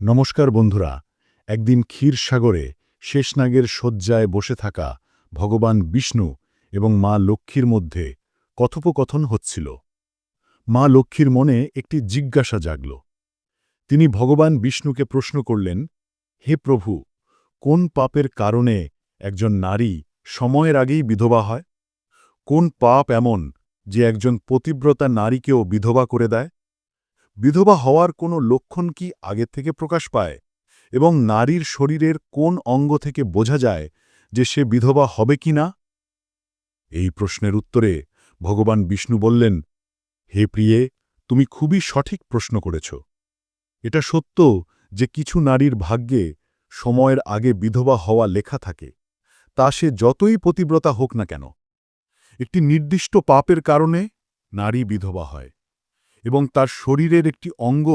নমস্কার বন্ধুরা, একদিন ক্ষীরসাগরে শেষনাগের শয্যায় বসে থাকা ভগবান বিষ্ণু এবং মা লক্ষ্মীর মধ্যে কথোপকথন হচ্ছিল। মা লক্ষ্মীর মনে একটি জিজ্ঞাসা জাগল। তিনি ভগবান বিষ্ণুকে প্রশ্ন করলেন, হে প্রভু, কোন পাপের কারণে একজন নারী সময়ের আগেই বিধবা হয়? কোন পাপ এমন যে একজন পতিব্রতা নারীকেও বিধবা করে দেয়? বিধবা হওয়ার কোনো লক্ষণ কি আগে থেকে প্রকাশ পায়? এবং নারীর শরীরের কোন অঙ্গ থেকে বোঝা যায় যে সে বিধবা হবে কি না? এই প্রশ্নের উত্তরে ভগবান বিষ্ণু বললেন, হে প্রিয়ে, তুমি খুবই সঠিক প্রশ্ন করেছ। এটা সত্য যে কিছু নারীর ভাগ্যে সময়ের আগে বিধবা হওয়া লেখা থাকে, তা সে যতই পতিব্রতা হোক না কেন। একটি নির্দিষ্ট পাপের কারণে নারী বিধবা হয়। এবং তার শরীরের একটি অঙ্গ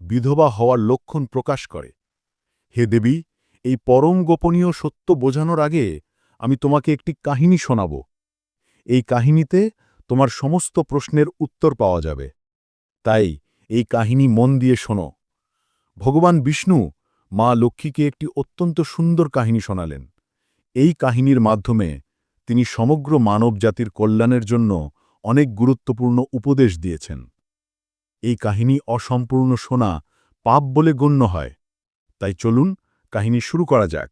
বিধবা হওয়ার লক্ষণ প্রকাশ করে। হে দেবী, এই পরম গোপনীয় সত্য বোঝানোর আগে আমি তোমাকে একটি কাহিনী শোনাব। এই কাহিনীতে তোমার সমস্ত প্রশ্নের উত্তর পাওয়া যাবে। তাই এই কাহিনী মন দিয়ে শোনো। ভগবান বিষ্ণু মা লক্ষ্মীকে একটি অত্যন্ত সুন্দর কাহিনী শোনালেন। এই কাহিনীর মাধ্যমে তিনি সমগ্র মানব জাতির কল্যাণের জন্য অনেক গুরুত্বপূর্ণ উপদেশ দিয়েছেন। এই কাহিনী অসম্পূর্ণ শোনা পাপ বলে গণ্য হয়। তাই চলুন কাহিনী শুরু করা যাক।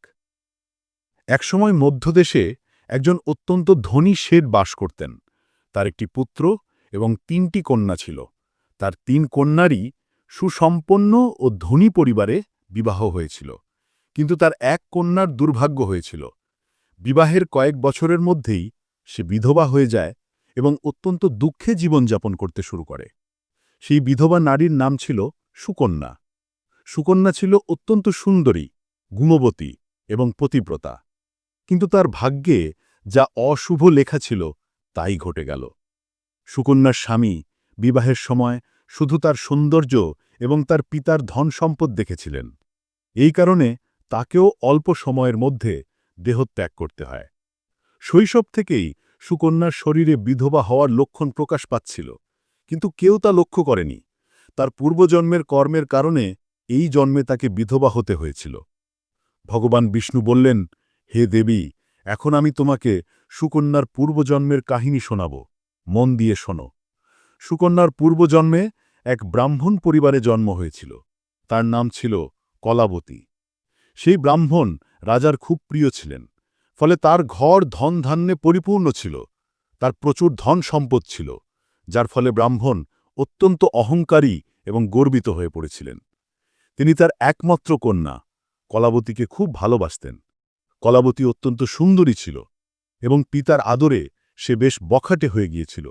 একসময় মধ্যদেশে একজন অত্যন্ত ধনী শেঠ বাস করতেন। তার একটি পুত্র এবং তিনটি কন্যা ছিল। তার তিন কন্যারই সুসম্পন্ন ও ধনী পরিবারে বিবাহ হয়েছিল। কিন্তু তার এক কন্যার দুর্ভাগ্য হয়েছিল। বিবাহের কয়েক বছরের মধ্যেই সে বিধবা হয়ে যায় এবং অত্যন্ত দুঃখে জীবনযাপন করতে শুরু করে। সেই বিধবা নারীর নাম ছিল সুকন্যা। সুকন্যা ছিল অত্যন্ত সুন্দরী, গুণবতী এবং পতিব্রতা। কিন্তু তার ভাগ্যে যা অশুভ লেখা ছিল, তাই ঘটে গেল। সুকন্যার স্বামী বিবাহের সময় শুধু তার সৌন্দর্য এবং তার পিতার ধন সম্পদ দেখেছিলেন। এই কারণে তাকেও অল্প সময়ের মধ্যে দেহত্যাগ করতে হয়। শৈশব থেকেই সুকন্যার শরীরে বিধবা হওয়ার লক্ষণ প্রকাশ পাচ্ছিল। কিন্তু কেউ তা লক্ষ্য করেনি। তার পূর্বজন্মের কর্মের কারণে এই জন্মে তাকে বিধবা হতে হয়েছিল। ভগবান বিষ্ণু বললেন, হে দেবী, এখন আমি তোমাকে সুকন্যার পূর্বজন্মের কাহিনী শোনাব। মন দিয়ে শোনো। সুকন্যার পূর্বজন্মে এক ব্রাহ্মণ পরিবারে জন্ম হয়েছিল। তার নাম ছিল কলাবতী। সেই ব্রাহ্মণ রাজার খুব প্রিয় ছিলেন। ফলে তার ঘর ধন ধান্যে পরিপূর্ণ ছিল। তার প্রচুর ধন সম্পদ ছিল। যার ফলে ব্রাহ্মণ অত্যন্ত অহংকারী এবং গর্বিত হয়ে পড়েছিলেন। তিনি তার একমাত্র কন্যা, কলাবতীকে খুব ভালোবাসতেন। কলাবতী অত্যন্ত সুন্দরী ছিল এবং পিতার আদরে সে বেশ বখাটে হয়ে গিয়েছিল।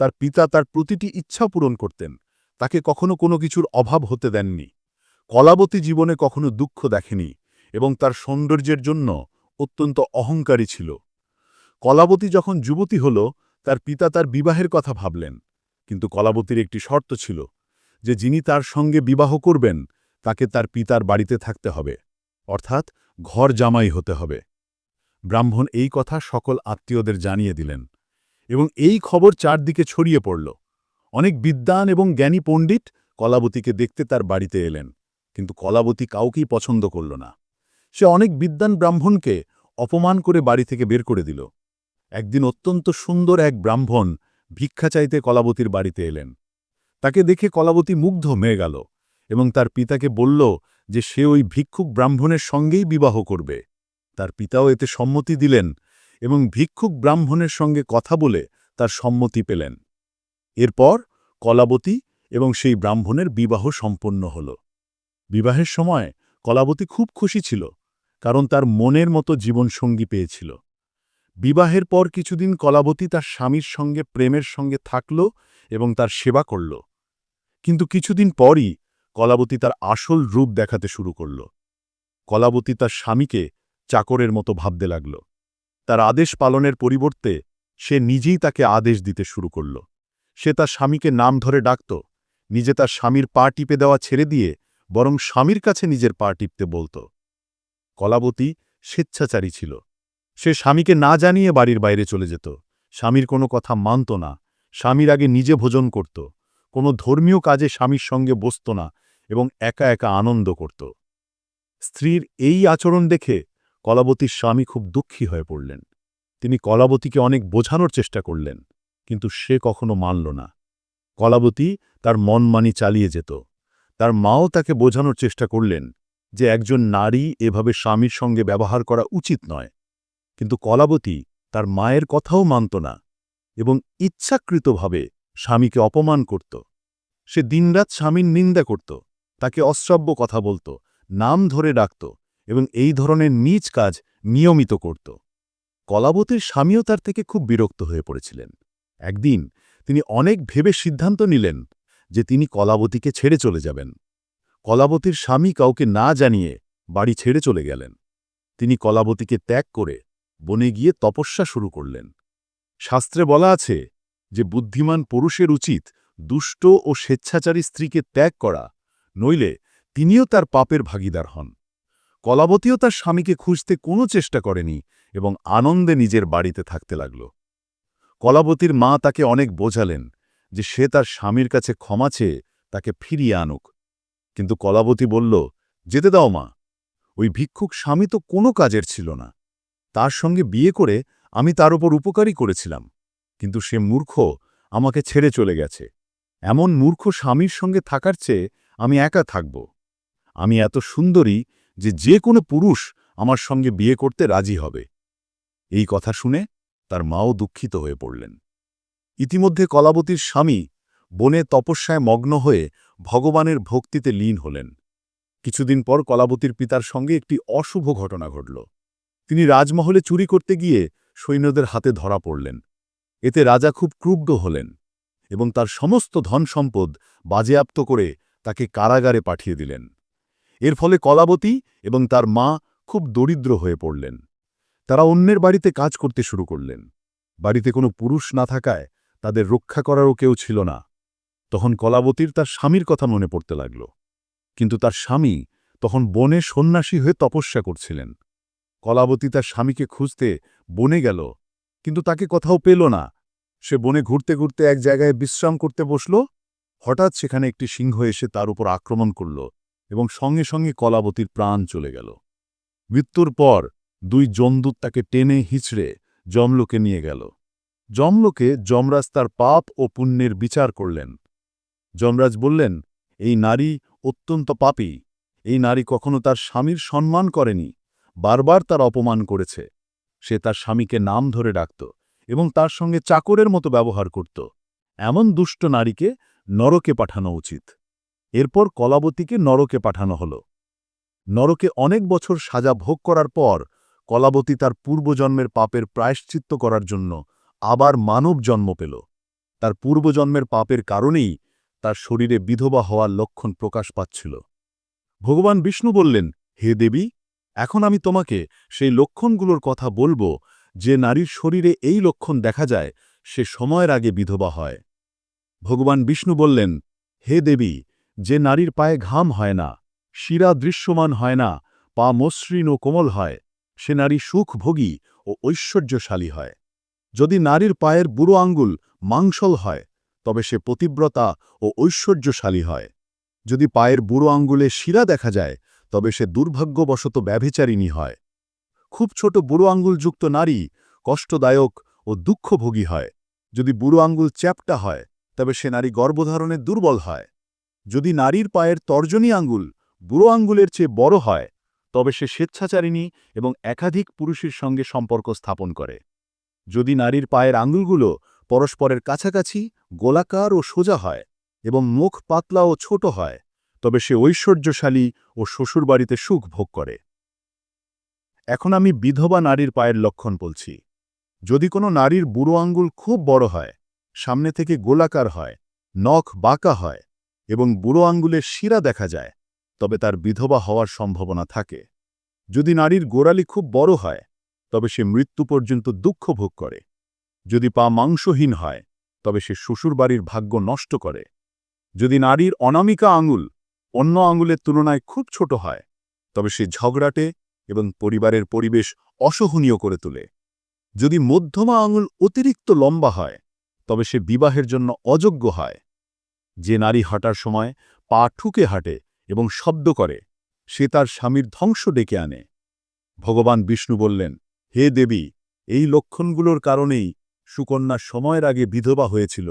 তার পিতা তার প্রতিটি ইচ্ছা পূরণ করতেন, তাকে কখনো কোনো কিছুর অভাব হতে দেননি। কলাবতী জীবনে কখনো দুঃখ দেখেনি এবং তার সৌন্দর্যের জন্য অত্যন্ত অহংকারী ছিল। কলাবতী যখন যুবতী হল তার পিতা তার বিবাহের কথা ভাবলেন, কিন্তু কলাবতীর একটি শর্ত ছিল যে যিনি তার সঙ্গে বিবাহ করবেন, তাকে তার পিতার বাড়িতে থাকতে হবে, অর্থাৎ ঘর জামাই হতে হবে। ব্রাহ্মণ এই কথা সকল আত্মীয়দের জানিয়ে দিলেন এবং এই খবর চারদিকে ছড়িয়ে পড়ল। অনেক বিদ্বান এবং জ্ঞানী পণ্ডিত কলাবতীকে দেখতে তার বাড়িতে এলেন, কিন্তু কলাবতী কাউকেই পছন্দ করল না। সে অনেক বিদ্বান ব্রাহ্মণকে অপমান করে বাড়ি থেকে বের করে দিল। একদিন অত্যন্ত সুন্দর এক ব্রাহ্মণ ভিক্ষা চাইতে কলাবতীর বাড়িতে এলেন। তাকে দেখে কলাবতী মুগ্ধ মেয়ে গেল এবং তার পিতাকে বলল যে সে ওই ভিক্ষুক ব্রাহ্মণের সঙ্গেই বিবাহ করবে। তার পিতাও এতে সম্মতি দিলেন এবং ভিক্ষুক ব্রাহ্মণের সঙ্গে কথা বলে তার সম্মতি পেলেন। এরপর কলাবতী এবং সেই ব্রাহ্মণের বিবাহ সম্পন্ন হল। বিবাহের সময় কলাবতী খুব খুশি ছিল, কারণ তার মনের মতো জীবনসঙ্গী পেয়েছিল। বিবাহের পর কিছুদিন কলাবতী তার স্বামীর সঙ্গে, প্রেমের সঙ্গে থাকল এবং তার সেবা করল। কিন্তু কিছুদিন পরই কলাবতী তার আসল রূপ দেখাতে শুরু করল। কলাবতী তার স্বামীকে চাকরের মতো ভাবতে লাগল। তার আদেশ পালনের পরিবর্তে সে নিজেই তাকে আদেশ দিতে শুরু করল। সে তার স্বামীকে নাম ধরে ডাকত, নিজে তার স্বামীর পা টিপে দেওয়া ছেড়ে দিয়ে বরং স্বামীর কাছে নিজের পা টিপতে বলত। কলাবতী স্বেচ্ছাচারী ছিল। সে স্বামীকে না জানিয়ে বাড়ির বাইরে চলে যেত। স্বামীর কোনো কথা মানত না। স্বামীর আগে নিজে ভোজন করত। কোনো ধর্মীয় কাজে স্বামীর সঙ্গে বসত না এবং একা একা আনন্দ করত। স্ত্রীর এই আচরণ দেখে কলাবতীর স্বামী খুব দুঃখী হয়ে পড়লেন। তিনি কলাবতীকে অনেক বোঝানোর চেষ্টা করলেন, কিন্তু সে কখনো মানল না। কলাবতী তার মনমানি চালিয়ে যেত। তার মাও তাকে বোঝানোর চেষ্টা করলেন যে একজন নারী এভাবে স্বামীর সঙ্গে ব্যবহার করা উচিত নয়। কিন্তু কলাবতী তার মায়ের কথাও মানত না এবং ইচ্ছাকৃতভাবে স্বামীকে অপমান করত। সে দিনরাত স্বামীর নিন্দা করত, তাকে অশ্রাব্য কথা বলত, নাম ধরে ডাকত এবং এই ধরনের নিজ কাজ নিয়মিত করত। কলাবতীর স্বামীও তার থেকে খুব বিরক্ত হয়ে পড়েছিলেন। একদিন তিনি অনেক ভেবে সিদ্ধান্ত নিলেন যে তিনি কলাবতীকে ছেড়ে চলে যাবেন। কলাবতীর স্বামী কাউকে না জানিয়ে বাড়ি ছেড়ে চলে গেলেন। তিনি কলাবতীকে ত্যাগ করে বনে গিয়ে তপস্যা শুরু করলেন। শাস্ত্রে বলা আছে যে, বুদ্ধিমান পুরুষের উচিত দুষ্ট ও স্বেচ্ছাচারী স্ত্রীকে ত্যাগ করা, নইলে তিনিও তার পাপের ভাগিদার হন। কলাবতীও তার স্বামীকে খুঁজতে কোনো চেষ্টা করেনি এবং আনন্দে নিজের বাড়িতে থাকতে লাগল। কলাবতীর মা তাকে অনেক বোঝালেন যে, সে তার স্বামীর কাছে ক্ষমা চেয়ে তাকে ফিরিয়ে আনুক। কিন্তু কলাবতী বলল, যেতে দাও মা, ওই ভিক্ষুক স্বামী তো কোনো কাজের ছিল না। তার সঙ্গে বিয়ে করে আমি তার উপর উপকারই করেছিলাম। কিন্তু সে মূর্খ আমাকে ছেড়ে চলে গেছে। এমন মূর্খ স্বামীর সঙ্গে থাকার চেয়ে আমি একা থাকব। আমি এত সুন্দরী যে যে কোনো পুরুষ আমার সঙ্গে বিয়ে করতে রাজি হবে। এই কথা শুনে তার মাও দুঃখিত হয়ে পড়লেন। ইতিমধ্যে কলাবতীর স্বামী বনে তপস্যায় মগ্ন হয়ে ভগবানের ভক্তিতে লীন হলেন। কিছুদিন পর কলাবতীর পিতার সঙ্গে একটি অশুভ ঘটনা ঘটল। তিনি রাজমহলে চুরি করতে গিয়ে সৈন্যদের হাতে ধরা পড়লেন। এতে রাজা খুব ক্রুব্ধ হলেন এবং তার সমস্ত ধন সম্পদ বাজেয়াপ্ত করে তাকে কারাগারে পাঠিয়ে দিলেন। এর ফলে কলাবতী এবং তার মা খুব দরিদ্র হয়ে পড়লেন। তারা অন্যের বাড়িতে কাজ করতে শুরু করলেন। বাড়িতে কোনো পুরুষ না থাকায় তাদের রক্ষা করারও কেউ ছিল না। তখন কলাবতীর তার স্বামীর কথা মনে পড়তে লাগল। কিন্তু তার স্বামী তখন বনে সন্ন্যাসী হয়ে তপস্যা করছিলেন। কলাবতী তার স্বামীকে খুঁজতে বনে গেল, কিন্তু তাকে কোথাও পেল না। সে বনে ঘুরতে ঘুরতে এক জায়গায় বিশ্রাম করতে বসল। হঠাৎ সেখানে একটি সিংহ এসে তার উপর আক্রমণ করল এবং সঙ্গে সঙ্গে কলাবতীর প্রাণ চলে গেল। মৃত্যুর পর দুই জমদূত তাকে টেনে হিচড়ে জমলোকে নিয়ে গেল। জমলোকে যমরাজ তার পাপ ও পুণ্যের বিচার করলেন। যমরাজ বললেন, এই নারী অত্যন্ত পাপী। এই নারী কখনো তার স্বামীর সম্মান করেনি। বারবার তার অপমান করেছে। সে তার স্বামীকে নাম ধরে ডাকত এবং তার সঙ্গে চাকরের মতো ব্যবহার করত। এমন দুষ্ট নারীকে নরকে পাঠানো উচিত। এরপর কলাবতীকে নরকে পাঠানো হল। নরকে অনেক বছর সাজা ভোগ করার পর কলাবতী তার পূর্বজন্মের পাপের প্রায়শ্চিত্ত করার জন্য আবার মানব জন্ম পেল। তার পূর্বজন্মের পাপের কারণেই তার শরীরে বিধবা হওয়ার লক্ষণ প্রকাশ পাচ্ছিল। ভগবান বিষ্ণু বললেন, হে দেবী এখন আমি তোমাকে সেই লক্ষণগুলোর কথা বলব যে নারীর শরীরে এই লক্ষণ দেখা যায়, সে সময়ের আগে বিধবা হয়। ভগবান বিষ্ণু বললেন, হে দেবী, যে নারীর পায়ে ঘাম হয় না, শিরা দৃশ্যমান হয় না, পা মসৃণ ও কোমল হয়, সে নারী সুখভোগী ও ঐশ্বর্যশালী হয়। যদি নারীর পায়ের বুড়ো আঙ্গুল মাংসল হয়, তবে সে পতিব্রতা ও ঐশ্বর্যশালী হয়। যদি পায়ের বুড়ো আঙ্গুলে শিরা দেখা যায় তবে সে দুর্ভাগ্যবশত ব্যভিচারিণী হয়। খুব ছোট বুড়ো আঙ্গুলযুক্ত নারী কষ্টদায়ক ও দুঃখভোগী হয়। যদি বুড়ো আঙ্গুল চ্যাপটা হয়, তবে সে নারী গর্ভধারণে দুর্বল হয়। যদি নারীর পায়ের তর্জনী আঙ্গুল বুড়ো আঙ্গুলের চেয়ে বড় হয়, তবে সে স্বেচ্ছাচারিণী এবং একাধিক পুরুষের সঙ্গে সম্পর্ক স্থাপন করে। যদি নারীর পায়ের আঙ্গুলগুলো পরস্পরের কাছাকাছি, গোলাকার ও সোজা হয় এবং মুখ পাতলা ও ছোট হয় তবে সে ঐশ্বর্যশালী ও শ্বশুরবাড়িতে সুখ ভোগ করে। এখন আমি বিধবা নারীর পায়ের লক্ষণ বলছি। যদি কোনো নারীর বুড়ো আঙ্গুল খুব বড় হয়, সামনে থেকে গোলাকার হয়, নখ বাঁকা হয় এবং বুড়ো আঙ্গুলের শিরা দেখা যায়, তবে তার বিধবা হওয়ার সম্ভাবনা থাকে। যদি নারীর গোড়ালি খুব বড় হয়, তবে সে মৃত্যু পর্যন্ত দুঃখ ভোগ করে। যদি পা মাংসহীন হয়, তবে সে শ্বশুরবাড়ির ভাগ্য নষ্ট করে। যদি নারীর অনামিকা আঙুল অন্য আঙুলের তুলনায় খুব ছোট হয়, তবে সে ঝগড়াটে এবং পরিবারের পরিবেশ অসহনীয় করে তোলে। যদি মধ্যমা আঙুল অতিরিক্ত লম্বা হয়, তবে সে বিবাহের জন্য অযোগ্য হয়। যে নারী হাঁটার সময় পা ঠুকে হাঁটে এবং শব্দ করে, সে তার স্বামীর ধ্বংস ডেকে আনে। ভগবান বিষ্ণু বললেন, হে দেবী, এই লক্ষণগুলোর কারণেই সুকন্যা সময়ের আগে বিধবা হয়েছিল।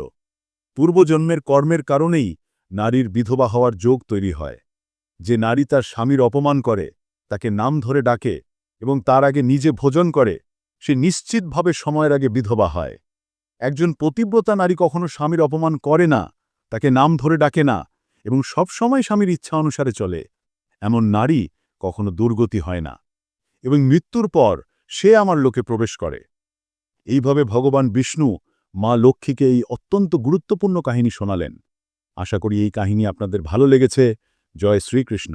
পূর্বজন্মের কর্মের কারণেই নারীর বিধবা হওয়ার যোগ তৈরি হয়। যে নারী তার স্বামীর অপমান করে, তাকে নাম ধরে ডাকে এবং তার আগে নিজে ভোজন করে, সে নিশ্চিতভাবে সময়ের আগে বিধবা হয়। একজন পতিব্রতা নারী কখনো স্বামীর অপমান করে না, তাকে নাম ধরে ডাকে না এবং সব সময় স্বামীর ইচ্ছা অনুসারে চলে। এমন নারী কখনো দুর্গতি হয় না এবং মৃত্যুর পর সে আমার লোকে প্রবেশ করে। এইভাবে ভগবান বিষ্ণু মা লক্ষ্মীকে এই অত্যন্ত গুরুত্বপূর্ণ কাহিনী শোনালেন। আশা করি এই কাহিনী আপনাদের ভালো লেগেছে। জয় শ্রীকৃষ্ণ।